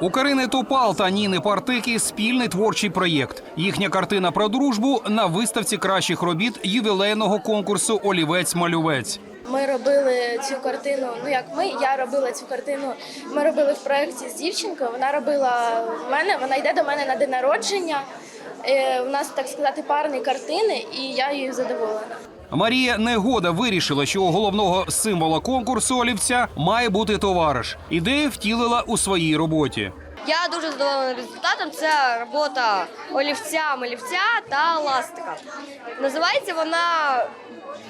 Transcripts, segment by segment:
У Карини Топал та Ніни Партики спільний творчий проєкт. Їхня картина про дружбу на виставці кращих робіт ювілейного конкурсу Олівець-малювець. Ми робили цю картину. Ну як ми, я робила цю картину. Ми робили в проєкті з дівчинкою. Вона робила в мене. Вона йде до мене на день народження. Е, У нас так сказати парні картини, і я її задоволена. Марія Негода вирішила, що у головного символа конкурсу олівця має бути товариш. Ідею втілила у своїй роботі. Я дуже задоволена результатом. Це робота олівця, малівця та ластика. Називається вона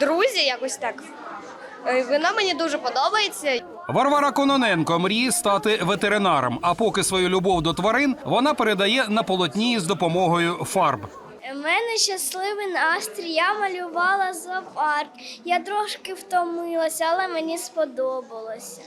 Друзі, якось так. Е, Вона мені дуже подобається. Варвара Кононенко мріє стати ветеринаром. А поки свою любов до тварин вона передає на полотні з допомогою фарб. Мене щасливий настрій. Я малювала зоопарк. Я трошки втомилася, але мені сподобалося.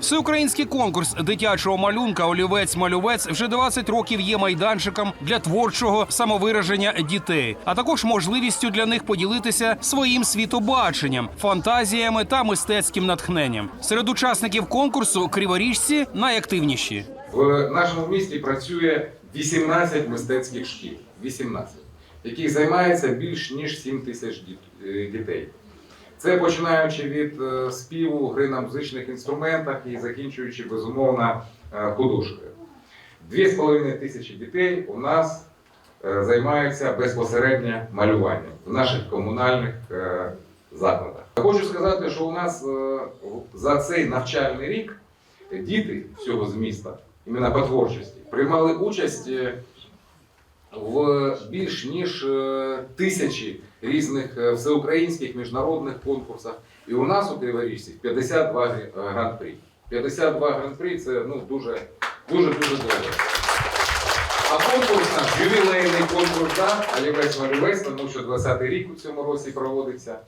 Всеукраїнський конкурс дитячого малюнка Олівець-малювець вже 20 років є майданчиком для творчого самовираження дітей, а також можливістю для них поділитися своїм світобаченням, фантазіями та мистецьким натхненням. Серед учасників конкурсу криворіжці найактивніші. В нашому місті працює 18 мистецьких шкіл, 18, яких займається більш ніж 7 тисяч е, дітей. Це починаючи від е, співу, гри на музичних інструментах і закінчуючи безумовно е, художкою. Дві з половиною тисячі дітей у нас займаються безпосередньо малюванням в наших комунальних закладах. Хочу сказати, що у нас за цей навчальний рік діти всього з міста, іменно по творчості, приймали участь в більш ніж е, тисячі різних е, всеукраїнських міжнародних конкурсах. І у нас у Криворіжці 52 е, гран-прі. 52 гран-прі це ну, дуже, дуже, дуже добре. А конкурс наш ювілейний конкурс, да, Олівець Малювець, тому що 20-й рік у цьому році проводиться.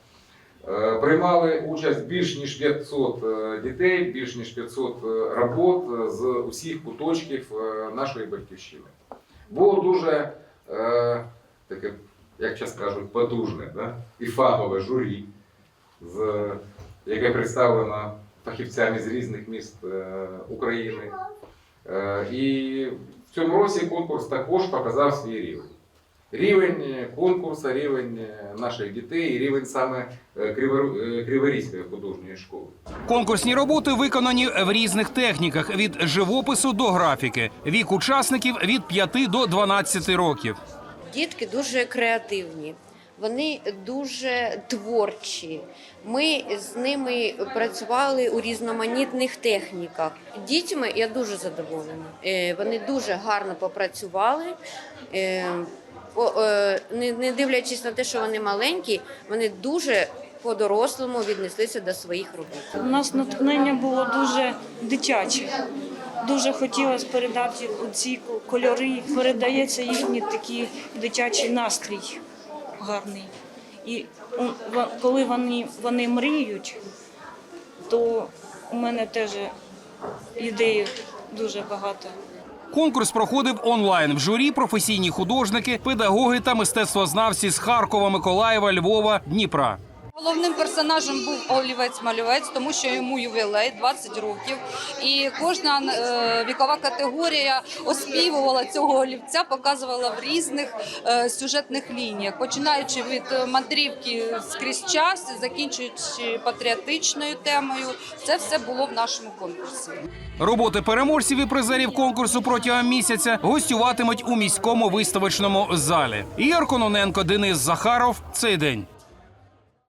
Приймали участь більш ніж 500 е, дітей, більш ніж 500 е, робот з усіх куточків нашої батьківщини. Було дуже е, таке, як час кажуть, потужне да? і фахове журі, з, яке представлено фахівцями з різних міст е, України. Е, і в цьому році конкурс також показав свій рівень. Рівень е, конкурсу, рівень е, наших дітей і рівень саме е, Криворізької художньої школи. Конкурсні роботи виконані в різних техніках від живопису до графіки. Вік учасників від 5 до 12 років. Дітки дуже креативні, вони дуже творчі. Ми з ними працювали у різноманітних техніках. Дітьми я дуже задоволена. Вони дуже гарно попрацювали. Е, по- Не дивлячись на те, що вони маленькі, вони дуже по-дорослому віднеслися до своїх робіт. У нас натхнення було дуже дитяче. Дуже хотілося передати ці кольори, передається їхній такий дитячий настрій гарний. І коли вони, вони мріють, то у мене теж ідей дуже багато. Конкурс проходив онлайн в журі професійні художники, педагоги та мистецтвознавці з Харкова, Миколаєва, Львова, Дніпра. Головним персонажем був олівець-малювець, тому що йому ювілей 20 років, і кожна е, вікова категорія оспівувала цього олівця, показувала в різних е, сюжетних лініях, починаючи від мандрівки скрізь час, закінчуючи патріотичною темою. Це все було в нашому конкурсі. Роботи переможців і призерів конкурсу протягом місяця гостюватимуть у міському виставочному залі. Ігор Денис Захаров. Цей день.